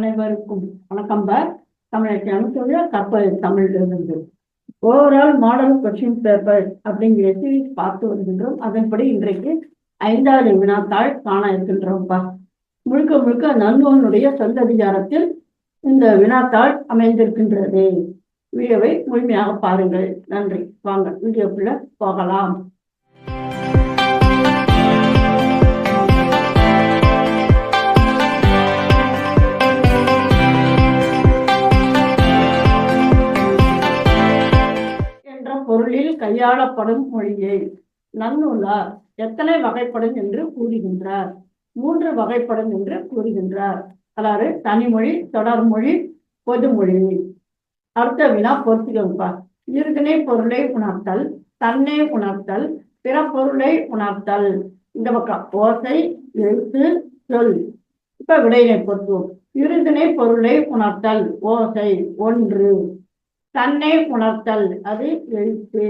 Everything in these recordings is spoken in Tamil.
அனைவருக்கும் வணக்கம் பார் தமிழை அமைச்சர் கப்பல் தமிழிலிருந்து ஓவரால் மாடல் கொஸ்டின் பேப்பர் அப்படிங்கிற சீரீஸ் பார்த்து வருகின்றோம். அதன்படி இன்றைக்கு ஐந்தாவது வினாத்தாள் காண இருக்கின்றோம்ப்பா முழுக்க முழுக்க நன்கோனுடைய சொந்ததிகாரத்தில் இந்த வினாத்தாள் அமைந்திருக்கின்றது. வீடியோவை முழுமையாக பாருங்கள். நன்றி. வாங்க வீடியோக்குள்ள போகலாம். கையாளப்படும் மொழியை. நன்னூலார் எத்தனை வகைப்படும் என்று கூறுகின்றார். மூன்று வகைப்படும் என்று கூறுகின்றார். அதாவது தனிமொழி தொடர்மொழி பொதுமொழி. அடுத்த வினா பொறுத்துக்கோப்பா இருகனை பொருளை உணர்த்தல் தன்னை உணர்த்தல் பிற பொருளை உணர்த்தல். இந்த பக்கம் ஓசை எழுத்து சொல். இப்ப விடையினை பொறுத்துவோம் இருதினை பொருளை உணர்த்தல் ஓசை. ஒன்று. தன்னை உணர்த்தல் அது எழுத்து.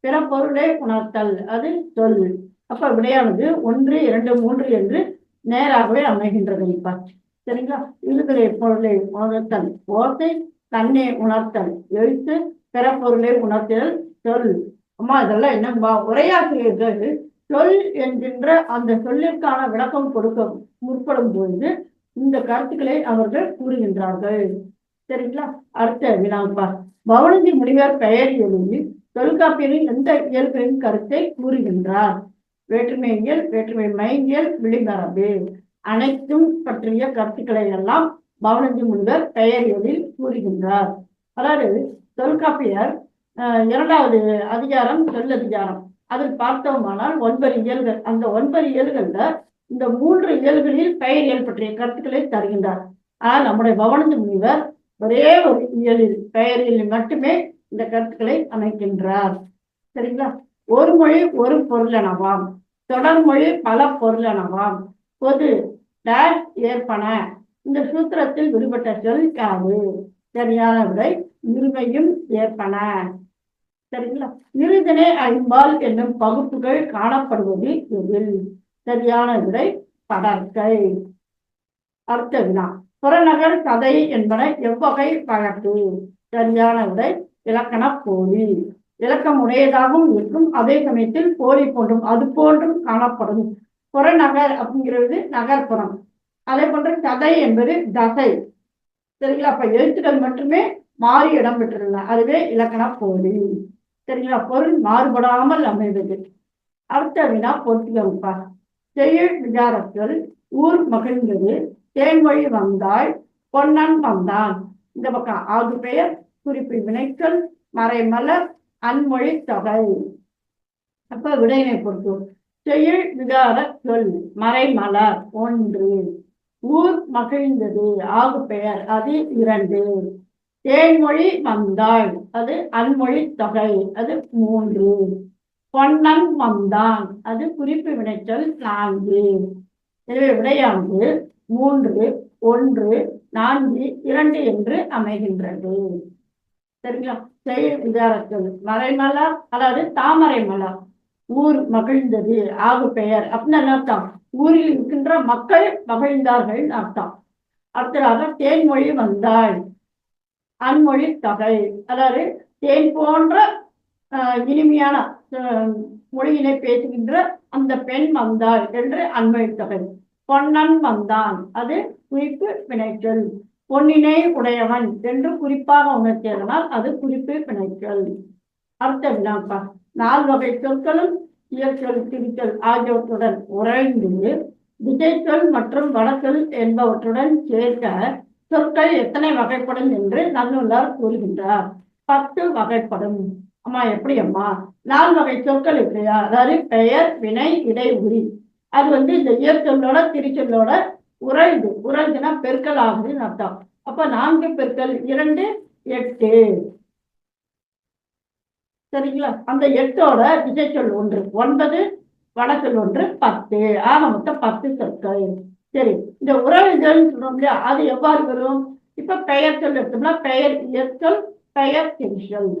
பிற பொருளை உணர்த்தல். அது சொல் அப்ப விடையானது ஒன்று இரண்டு மூன்று என்று நேராகவே அமைகின்றது இப்ப. சரிங்களா? இருக்கிற பொருளை உணர்த்தல். ஓசை தன்னை உணர்த்தல். எழுத்து பிற பொருளை உணர்த்தல் சொல் அம்மா இதெல்லாம் என்னம்பா உரையாசிரியர்கள் சொல் என்கின்ற அந்த சொல்லிற்கான விளக்கம் கொடுக்க முற்படும் பொழுது இந்த கருத்துக்களை அவர்கள் கூறுகின்றார்கள். சரிங்களா? அடுத்த வினாப்பா பவனந்தி முனிவர் பெயர் எழுதி தொல்காப்பியரின் எந்த இயல்பின் கருத்தை கூறுகின்றார்? வேற்றுமையியல் வேற்றுமை மையியல் விளிமரபு அனைத்தும் பற்றிய கருத்துக்களை எல்லாம் பவனந்தி முனிவர் பெயரியலில் கூறுகின்றார். அதாவது தொல்காப்பியர் இரண்டாவது அதிகாரம் சொல்லதிகாரம் அதில் பார்த்தோமானால் ஒன்பது இயல்கள். அந்த ஒன்பது இயல்கள்ல இந்த மூன்று இயல்களில் பெயரியல் பற்றிய கருத்துக்களை தருகின்றார். ஆனால் நம்முடைய பவனந்தி முனிவர் ஒரே ஒரு இயலில் பெயரியலில் மட்டுமே இந்த கருத்துக்களை அமைக்கின்றார். சரிங்களா? ஒரு மொழி ஒரு பொருளெனவாம் தொடர்மொழி பல பொருளெனவாம் பொது டேஷ் ஏற்பன. இந்த சூத்திரத்தில் விடுபட்ட சொல் யாது சரியான விடை இருமையும் ஏற்பன. சரிங்களா? இருதினை ஐம்பால் என்னும் பகுப்புகள் காணப்படுவது எதில்? சரியான விடை படற்கை. அடுத்த வினா. புறநகர் கதை என்பன எவ்வகை வழக்கு சரியான விடை இலக்கண போலி இலக்கம் உடையதாகவும் இருக்கும் அதே சமயத்தில் போலி போன்றும் அது போன்றும் காணப்படும். புறநகர் அப்படிங்கிறது நகர்ப்புறம். அதே போன்ற கதை என்பது தசை. சரிங்களா? அப்ப எழுத்துக்கள் மட்டுமே மாறி இடம் பெற்றுள்ளன அதுவே இலக்கண போலி. சரிங்களா? பொருள் மாறுபடாமல் அமைவது அடுத்த வினா பொறுத்துக்கா செயல் விசாரத்தில் ஊர் மகிழ்ந்தது. தேன்மொழி வந்தாள் பொன்னன் வந்தான். இந்த பக்கம் ஆகு பெயர் குறிப்பு வினைச்சொல் மறைமலர் அன்மொழி தொகை அப்ப விடையினை பொறுத்து. செயல் விகார சொல் மறைமலர் ஒன்று. ஊர் மகிழ்ந்தது ஆகு பெயர் அது இரண்டு. தேன்மொழி வந்தாள் அது அன்மொழி தொகை அது மூன்று. பொன்னன் வந்தான் அது குறிப்பு வினைச்சொல் நான்கு. எனவே விடையானது மூன்று ஒன்று நான்கு இரண்டு என்று அமைகின்றது. சரிங்களா? செயல் விகாரத்தில் மறைமலர் அதாவது தாமரை மலர் ஊர் மகிழ்ந்தது ஆகு பெயர் அப்படின்னு அர்த்தம்? ஊரில் இருக்கின்ற மக்கள் மகிழ்ந்தார்கள் அர்த்தம். அடுத்ததாக தேன்மொழி வந்தாள். அன்மொழி தொகை. அதாவது தேன் போன்ற இனிமையான மொழியினை பேசுகின்ற அந்த பெண் வந்தாள் என்று அன்மொழி தொகை. பொன்னன் வந்தான். அது குறிப்பு வினைச்சொல். பொன்னினை உடையவன் என்று குறிப்பாக உணர்த்தியதனால் அது குறிப்பு பிணைச்சல் அடுத்த வினாப்பா நால் வகை சொற்களும் இயற்சொல் திரிச்சல் ஆகியவற்றுடன் உறைந்து திசைச்சொல் மற்றும் வடச்சொல் என்பவற்றுடன் சேர்க்க சொற்கள் எத்தனை வகைப்படும் என்று நல்லுள்ளார் கூறுகின்றார். பத்து வகைப்படும். அம்மா எப்படி அம்மா? நாலு வகை சொற்கள் இல்லையா அதாவது பெயர் வினை இடை உரி அது வந்து இந்த இயற்சொல்லோட திருச்சொல்லோட உறைந்து உறைந்துனா பெருக்கல் ஆகுதுன்னு அர்த்தம். அப்ப நான்கு பெருக்கல் இரண்டு எட்டு. சரிங்களா? அந்த எட்டோட விஜய்ச்சொல் ஒன்று ஒன்பது வடச்சொல் ஒன்று பத்து. ஆக மொத்தம் பத்து சொற்கள். சரி இந்த உறவிதழ்னு சொல்றோம் இல்லையா? அது எவ்வாறு வரும்? இப்ப பெயர் சொல் எடுத்தோம்னா பெயர் இயற்சொல் பெயர் திரிசொல்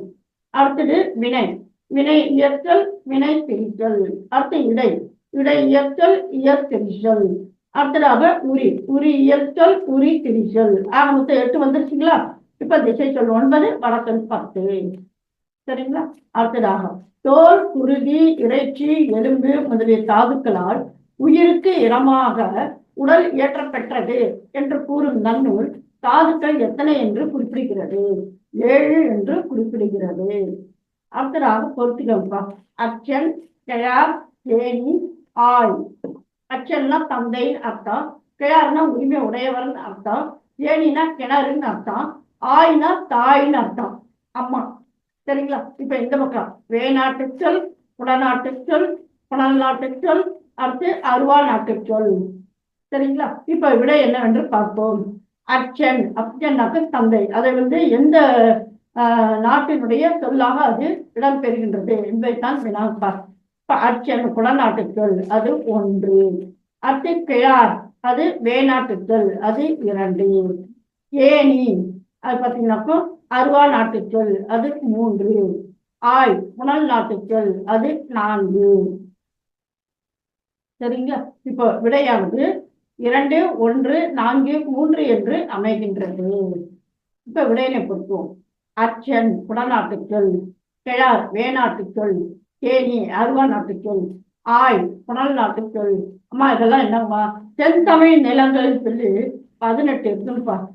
அடுத்தது வினை. வினை இயற்சொல் வினை திரிசொல் அடுத்து இடை. இடை இயற்சொல் இயற்திரிசொல் அடுத்ததாக உரி உரி இயற்சொல் உரி திரிசொல் ஆக மொத்தம் எட்டு வந்துருச்சுங்களா? இப்ப திசை சொல் ஒன்பது வடக்கல் பத்து. சரிங்களா? அடுத்ததாக தோல் குருதி இறைச்சி எலும்பு முதலிய தாதுக்களால் உயிருக்கு இடமாக உடல் ஏற்றப்பெற்றது என்று கூறும் நன்னூல் தாதுக்கள் எத்தனை என்று குறிப்பிடுகிறது? ஏழு என்று குறிப்பிடுகிறது. அடுத்ததாக பொறுத்துக்கப்பா அச்சன் கிழார் தேனி ஆய். அச்சன்னா தந்தைன்னு அர்த்தம் கிழார்னா உரிமை உடையவர்னு அர்த்தம் ஏனினா கிணறுன்னு அர்த்தம் ஆய்னா தாய்ன்னு அர்த்தம். அம்மா சரிங்களா? இப்ப இந்த பக்கம். வேநாட்டு சொல் குடநாட்டு சொல் புனல் நாட்டு சொல் அடுத்து அருவா நாட்டு சொல். சரிங்களா? இப்ப விட என்னவென்று பார்ப்போம். அச்சன் அச்சன்னாக்கு தந்தை. அதை வந்து எந்த நாட்டினுடைய சொல்லாக அது இடம்பெறுகின்றது என்பதைத்தான் வினா இப்ப அச்சன் குடநாட்டு அது ஒன்று. அத்து கிழார் அது வேநாட்டு அது இரண்டு. ஏனி அது பார்த்தீங்கன்னாக்கோ அருவா நாட்டுச்சொல் அது மூன்று. ஆய் புனல் நாட்டுச்சொல் அது நான்கு. சரிங்களா? இப்போ விடையானது இரண்டு ஒன்று நான்கு மூன்று என்று அமைகின்றது. இப்ப விடையினை பொறுத்தோம் அச்சன் குடநாட்டு கிழார் வேநாட்டுச்சொல் தேனி அருவா நாட்டு சொல் ஆய் புனல் நாட்டு சொல் அம்மா இதெல்லாம் என்னம்மா? தென்தமிழ் நிலங்கள் சொல்லி பதினெட்டு இருக்குன்னு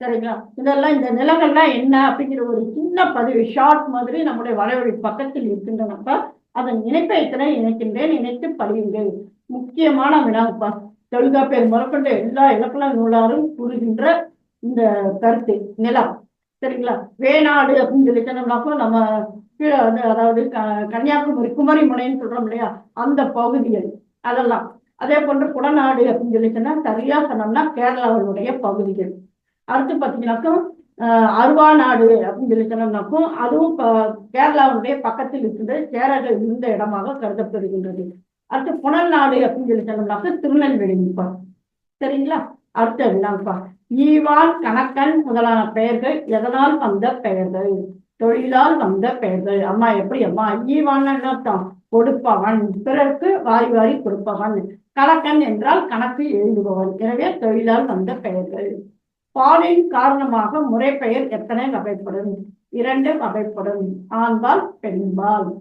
சரிங்களா? இதெல்லாம் இந்த நிலங்கள்லாம் என்ன அப்படிங்கிற ஒரு சின்ன பதிவு ஷார்ட் மாதிரி நம்முடைய வரைவழி பக்கத்தில் இருக்கின்றனப்பா. அதன் இணைப்பை இத்தனை இணைக்கின்றேன் இணைத்து பதிவுங்கள் முக்கியமான வினாப்பா தொல்காப்பியர் முதற்கொண்ட எல்லா இலக்கண நூலாரும் கூறுகின்ற இந்த கருத்து நிலம். சரிங்களா? வேணாடு அப்படின்னு சொல்லி சொன்னோம்னாக்கோ நம்ம கீழே வந்து அதாவது க- கன்னியாகுமரி குமரி முனைன்னு சொல்றோம் இல்லையா? அந்த பகுதிகள் அதெல்லாம். அதே போன்று குடநாடு அப்படின்னு சொல்லி சொன்னா சரியா சொன்னோம்னா கேரளாவினுடைய பகுதிகள். அடுத்து பார்த்தீங்கன்னாக்கோ ஆஹ் அருவா நாடு அப்படின்னு சொல்லி சொன்னோம்னாக்கும் அதுவும் ப- கேரளாவுடைய பக்கத்தில் இருந்து சேரர்கள் இருந்த இடமாக கருதப்படுகின்றது. அடுத்து புனல் நாடு அப்படின்னு சொல்லி சொன்னோம்னாக்க திருநெல்வேலிப்பா. சரிங்களா? அடுத்த வினாப்பா ஈவான் கணக்கன் முதலான பெயர்கள் எதனால் வந்த பெயர்கள்? தொழிலால் வந்த பெயர்கள். அம்மா எப்படி? அம்மா ஈவான் அர்த்தம்? கொடுப்பவன். பிறருக்கு வாரி வாரி கொடுப்பவன். கணக்கன் என்றால் கணக்கு எழுதுபவன். எனவே தொழிலால் வந்த பெயர்கள். பாலின் காரணமாக முறைப்பெயர் எத்தனை வகைப்படும்? இரண்டு வகைப்படும். ஆண்பால் பெண்பால்.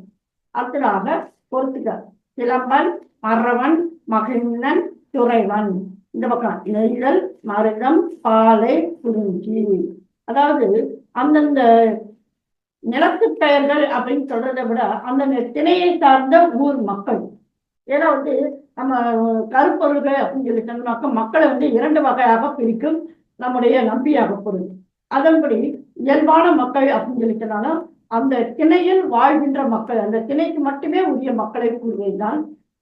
அடுத்ததாக பொறுத்துக்க சிலம்பன் மறவன் மகிழ்நன் துறைவன். இந்த பக்கம் நெய்தல் மருதம் பாலை குறிஞ்சி அதாவது அந்தந்த நிலத்து பெயர்கள் அப்படின்னு சொல்றதை விட அந்தந்த திணையை சார்ந்த ஊர் மக்கள். ஏன்னா வந்து நம்ம கருப்பொருள்கள் அப்படின்னு சொல்லி சொன்னாக்க மக்களை வந்து இரண்டு வகையாக பிரிக்கும். நம்முடைய நம்பியாக பொருள். அதன்படி இயல்பான மக்கள் அப்படின்னு சொல்லி சொன்னாலும் அந்த திணையில் வாழ்கின்ற மக்கள் அந்த திணைக்கு மட்டுமே உரிய மக்களை கூறுவதுதான்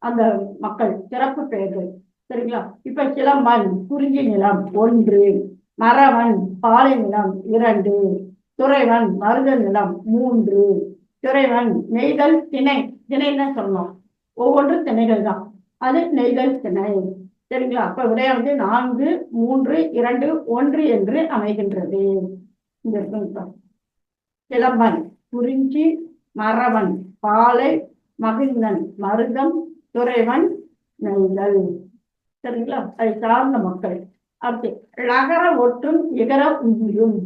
அந்த மக்கள் சிறப்பு பெயர்கள். சரிங்களா? இப்ப கிளம்பன் குறிஞ்சி நிலம் ஒன்று மறவன் பாலை நிலம் இரண்டு துறைவன் மருத நிலம் மூன்று துறைவன் நெய்தல் திணை. திணைன்னு சொல்லணும்? ஒவ்வொன்று திணைகள் தான். அது நெய்தல் திணை. சரிங்களா? அப்ப விடையானது நான்கு மூன்று இரண்டு ஒன்று என்று அமைகின்றது. இந்த இருக்குங்க குறிஞ்சி மறவன் பாலை மகிழ்ந்தன் மருதம் துறைவன் நெய்தல். சரிங்களா? அதை சார்ந்த மக்கள். அடுத்து லகர ஒற்றும் இகர உயிரும்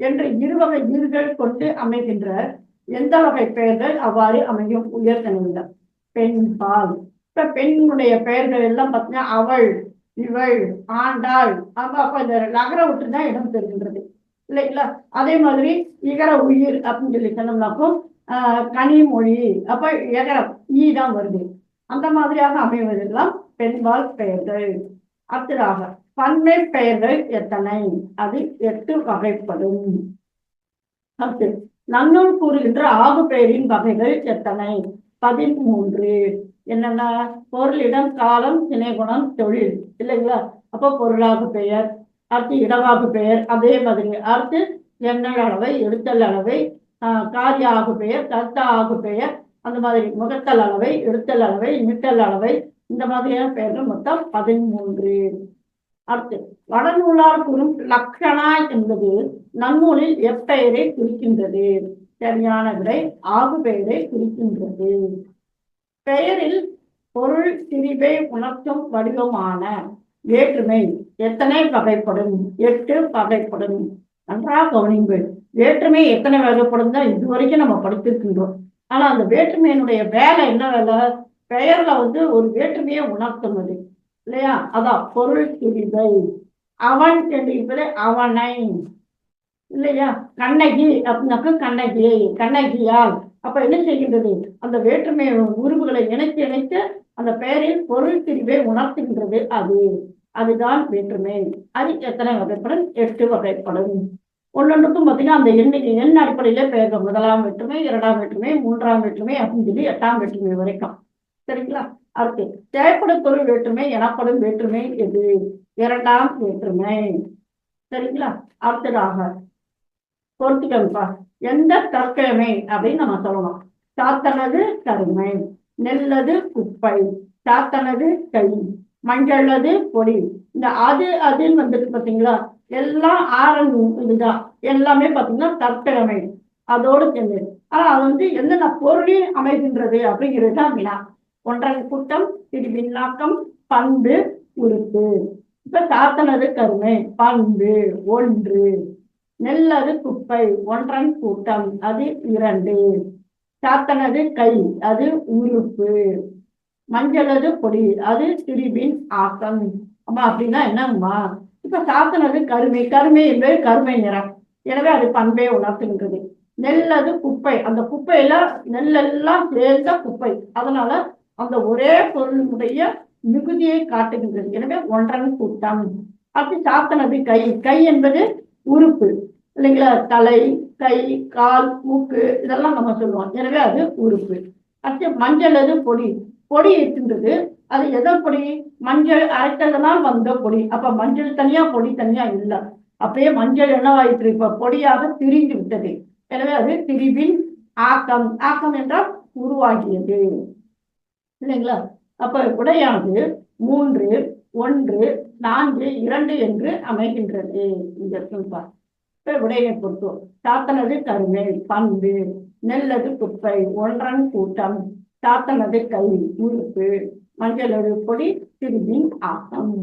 என்று இருவகை ஈர்கள் கொண்டு அமைகின்ற எந்த வகை பெயர்கள் அவ்வாறு அமையும்? உயர்தனிடம் பெண் பால். இப்ப பெண்ணுடைய பெயர்கள் எல்லாம் பார்த்தீங்கன்னா அவள் இவள் ஆண்டாள். அப்ப அப்ப இந்த நகர ஒற்று தான் இடம் பெறுகின்றது. இல்லைங்களா? அதே மாதிரி இகர உயிர் அப்படின்னு சொல்லி சொன்னோம்னாக்கும் ஆஹ் கனிமொழி அப்ப எகரம் ஈ தான் வருது. அந்த மாதிரியாக அமைவதெல்லாம் பெண்பால் பெயர்கள். அத்திராக பன்மை பெயர்கள் எத்தனை? அது எட்டு வகைப்படும். அடுத்து நன்னூல் கூறுகின்ற ஆகு பெயரின் வகைகள் எத்தனை? பதிமூன்று என்னென்ன? பொருளிடம் காலம் திணைகுணம் தொழில் இல்லைங்களா? அப்போ பொருளாகு பெயர் அடுத்து இடவாகு பெயர் அதே மாதிரி. அடுத்து எண்ணல் அளவை எடுத்தல் அளவை ஆஹ் காரிய ஆகு பெயர் கர்த்தா ஆகு பெயர் அந்த மாதிரி. முகத்தல் அளவை எடுத்தல் அளவை நிட்டல் அளவை இந்த மாதிரியான பெயர்கள் மொத்தம் பதிமூன்று. அடுத்து வடநூலார் கூறும் லக்ஷணா என்பது நன்னூலில் எப்பெயரை குறிக்கின்றது? சரியான விடை ஆகு பெயரை குறிக்கின்றது. பெயரில் பொருள் திரிவை உணர்த்தும் வடிவமான வேற்றுமை எத்தனை வகைப்படும்? எட்டு வகைப்படும். நன்றாக கவனிங்கள் வேற்றுமை எத்தனை வகைப்படும் தான் இதுவரைக்கும் நம்ம படித்திருக்கின்றோம். ஆனா அந்த வேற்றுமையினுடைய வேலை என்ன வேலை? பெயர்ல வந்து ஒரு வேற்றுமையை உணர்த்துவது. இல்லையா? அதான் பொருள் திரிதை அவன் என்பது அவனை. இல்லையா? கண்ணகி அப்படின்னாக்க கண்ணகி கண்ணகியால். அப்ப என்ன செய்கின்றது? அந்த வேற்றுமை உருவுகளை இணைத்து இணைத்து அந்த பெயரில் பொருள் திரிவை உணர்த்துகின்றது அது. அதுதான் வேற்றுமை. அது எத்தனை வகைப்படும்? எட்டு வகைப்படும். ஒன்னொன்றுக்கும் பார்த்தீங்கன்னா அந்த எண்ணிக்கை எண் அடிப்படையில பெயர்கள். முதலாம் வேற்றுமை இரண்டாம் வேற்றுமை மூன்றாம் வேற்றுமை அப்படின்னு சொல்லி எட்டாம் வேற்றுமை வரைக்கும். சரிங்களா? அடுத்து தேவைப்படும் பொருள் வேற்றுமை எனப்படும் வேற்றுமை எது? இரண்டாம் வேற்றுமை. சரிங்களா? அடுத்ததாக பொறுத்துக்கணுப்பா எந்த தற்கிழமை அப்படின்னு நம்ம சொல்லலாம் சாத்தனது கருமை நெல்லது குப்பை சாத்தனது கை மஞ்சளது பொடி. இந்த அது அதுன்னு வந்துட்டு பாத்தீங்களா எல்லாம் ஆரன் இதுதான். எல்லாமே பாத்தீங்கன்னா தற்கிழமை அதோடு சேர்ந்து. ஆனா அது வந்து என்னென்ன பொருளே அமைகின்றது அப்படிங்கிறது தான் வினா. ஒன்றன் கூட்டம் திருவிண்ணாக்கம் பண்பு உறுப்பு. இப்ப சாத்தனது கருமை பண்பு ஒன்று. நெல்லது குப்பை ஒன்றன் கூட்டம் அது இரண்டு. சாத்தனது கை அது உறுப்பு. மஞ்சளது பொடி அது திரிபின் ஆக்கம். அம்மா அப்படின்னா என்னங்கம்மா இப்ப சாத்தனது கருமை கருமை என்பது கருமை நிறம். எனவே அது பண்பை உணர்த்துகின்றது. நெல்லது குப்பை அந்த குப்பையில நெல்லெல்லாம் சேர்ந்த குப்பை. அதனால அந்த ஒரே பொருளுடைய மிகுதியை காட்டுகின்றது. எனவே ஒன்றன் கூட்டம். அப்படி சாத்தனது கை. கை என்பது உறுப்பு. இல்லைங்களா? தலை கை கால் மூக்கு இதெல்லாம் நம்ம சொல்லுவோம். எனவே அது உறுப்பு. அடுத்து மஞ்சள் அது பொடி. பொடி இருக்கின்றது. அது எதை பொடி? மஞ்சள் அரைத்ததனால் வந்த பொடி. அப்ப மஞ்சள் தனியா பொடி தனியா இல்லை. அப்படியே மஞ்சள் என்னவாயிற்று இப்ப பொடியாக திரிந்து விட்டது. எனவே அது திரிவின் ஆக்கம். ஆக்கம் என்றால் உருவாகியது. இல்லைங்களா? அப்ப உடையானது மூன்று ஒன்று நான்கு இரண்டு என்று அமைகின்றது. இந்த சொல்பா இப்ப விடையை பொறுத்தோம். சாத்தனது கருமை பண்பு நெல்லது குப்பை ஒன்றன் கூட்டம் சாத்தனது கை உறுப்பு மஞ்சளது பொடி திரும்பின் ஆட்டம்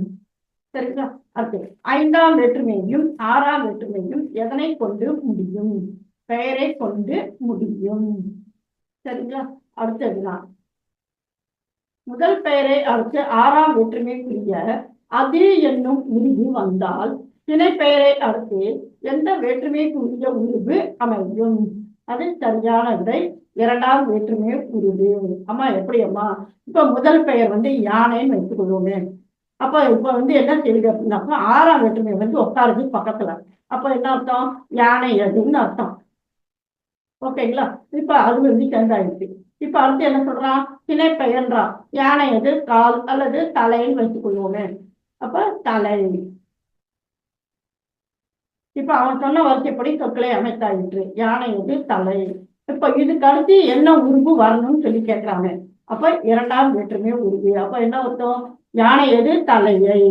சரிங்களா? அடுத்து ஐந்தாம் வேற்றுமையும் ஆறாம் வேற்றுமையும் எதனை கொண்டு முடியும்? பெயரை கொண்டு முடியும். சரிங்களா? அடுத்ததுதான். முதல் பெயரை அடுத்து ஆறாம் வேற்றுமைக்குரிய அது என்னும் உருவு வந்தால் திணை பெயரை அடுத்து எந்த வேற்றுமைக்குரிய உருவு அமையும்? அது சரியான விடை இரண்டாம் வேற்றுமை உருவு. அம்மா எப்படி அம்மா? இப்ப முதல் பெயர் வந்து யானைன்னு வைத்துக்கொள்வோமே. அப்ப இப்ப வந்து என்ன தெரியுது அப்படின்னாக்கா ஆறாம் வேற்றுமை வந்து உட்காருது பக்கத்துல. அப்ப என்ன அர்த்தம்? யானை அதுன்னு அர்த்தம். ஓகேங்களா? இப்ப அது வந்து சேர்ந்தாயிடுச்சு இப்ப அடுத்து என்ன சொல்றான் திணை பெயர்ன்றான் யானை எது கால் அல்லது தலைன்னு வைத்துக் கொள்வோமே. அப்ப தலை. இப்ப அவன் சொன்ன வரிசைப்படி சொற்களை அமைத்தாயிற்று யானை எது தலை. இப்ப இதுக்கு அடுத்து என்ன உருவு வரணும்னு சொல்லி கேட்கிறாங்க அப்ப இரண்டாம் வேற்றுமை உருவு அப்ப என்ன அர்த்தம்? யானை எது? தலையை.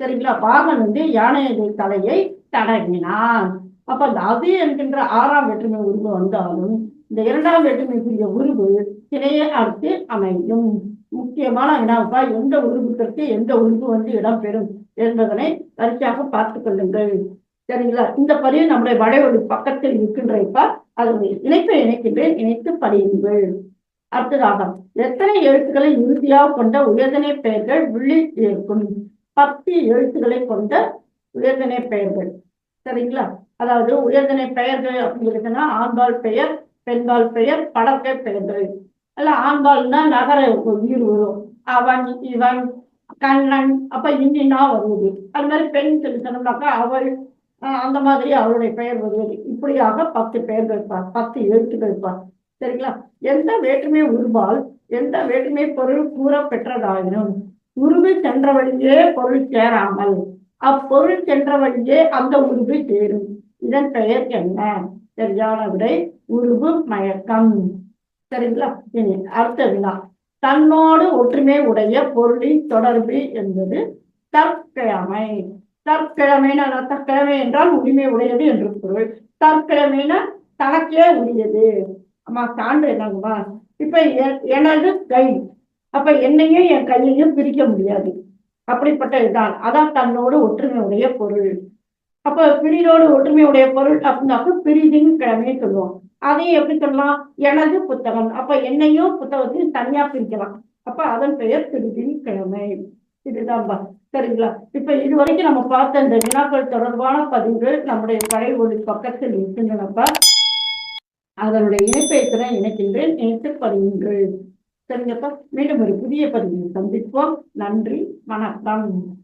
சரிங்களா? பாகன் வந்து யானை எது? தலையை தடவினான். அப்ப அந்த அது என்கின்ற ஆறாம் வேற்றுமை உருவு வந்தாலும் இந்த இரண்டாம் வேற்றுமைக்குரிய உருவு திணையை அடுத்து அமையும். முக்கியமான வினாப்பா எந்த உருவுக்கு எந்த உருவு வந்து இடம்பெறும் என்பதனை வரிசையாக பார்த்து கொள்ளுங்கள். சரிங்களா? இந்த பதிவு நம்முடைய வடைவழி பக்கத்தில் இருக்கின்றப்ப அதனுடைய இணைப்பை இணைக்கின்றேன். இணைத்து படியுங்கள். அடுத்ததாக எத்தனை எழுத்துக்களை இறுதியாக கொண்ட உயர்தனை பெயர்கள் உள்ளி இருக்கும் பத்து எழுத்துக்களை கொண்ட உயர்தனை பெயர்கள். சரிங்களா? அதாவது உயர்தனை பெயர்கள் அப்படிங்கிறதுனா ஆண்பால் பெயர் பெண்பால் பெயர் படற்கை பெயர்கள் அல்ல ஆண்பால்னா நகர உயிர் வரும். அவன் இவன் கண்ணன் அப்ப இன்னின்னா வருவது. அது மாதிரி பெண் சொன்னோம்னாக்கா அவள் அந்த மாதிரி அவளுடைய பெயர் வருவது. இப்படியாக பத்து பெயர்கள் வைப்பார். பத்து எழுத்துக்கள் பார் சரிங்களா? எந்த வேற்றுமை உருவால் எந்த வேற்றுமை பொருள் கூற பெற்றதாயினும் உருவு சென்ற வழியே பொருள் சேராமல் அப்பொருள் சென்ற வழியே அந்த உருவு சேரும். இதன் பெயர் என்ன? சரியான விடை உருவு மயக்கம் சரிங்களா? இனி அடுத்த வினா. தன்னோடு ஒற்றுமை உடைய பொருளின் தொடர்பு என்பது தற்கிழமை. தற்கிழமைனா தற்கிழமை என்றால் உரிமை உடையது என்று பொருள். தற்கிழமைனா தனக்கே உரியது. அம்மா சான்று என்னங்கம்மா? இப்ப எனது கை. அப்ப என்னையும் என் கையையும் பிரிக்க முடியாது. அப்படிப்பட்ட இதுதான் அதான் தன்னோடு ஒற்றுமையுடைய பொருள். அப்ப பிரிதோடு ஒற்றுமையுடைய பொருள் அப்படின்னாக்க பிரிதின் கிழமையை சொல்லுவோம். அதையும் எப்படி சொல்லலாம்? எனது புத்தகம். அப்ப என்னையும் புத்தகத்தையும் தனியா பிரிக்கலாம். அப்ப அதன் பெயர் பிரிதின் கிழமை. இதுதான் சரிங்களா? இப்ப இதுவரைக்கும் நம்ம பார்த்த இந்த வினாக்கள் தொடர்பான பதிவு நம்முடைய பழைய ஒளி பக்கத்தில் இருக்கின்றனப்பா அதனுடைய இணைப்பை இணைக்கின்றேன்? இணைத்து பதிவுங்கள் சரிங்கப்பா. மீண்டும் ஒரு புதிய பதிவில் சந்திப்போம். நன்றி. வணக்கம்.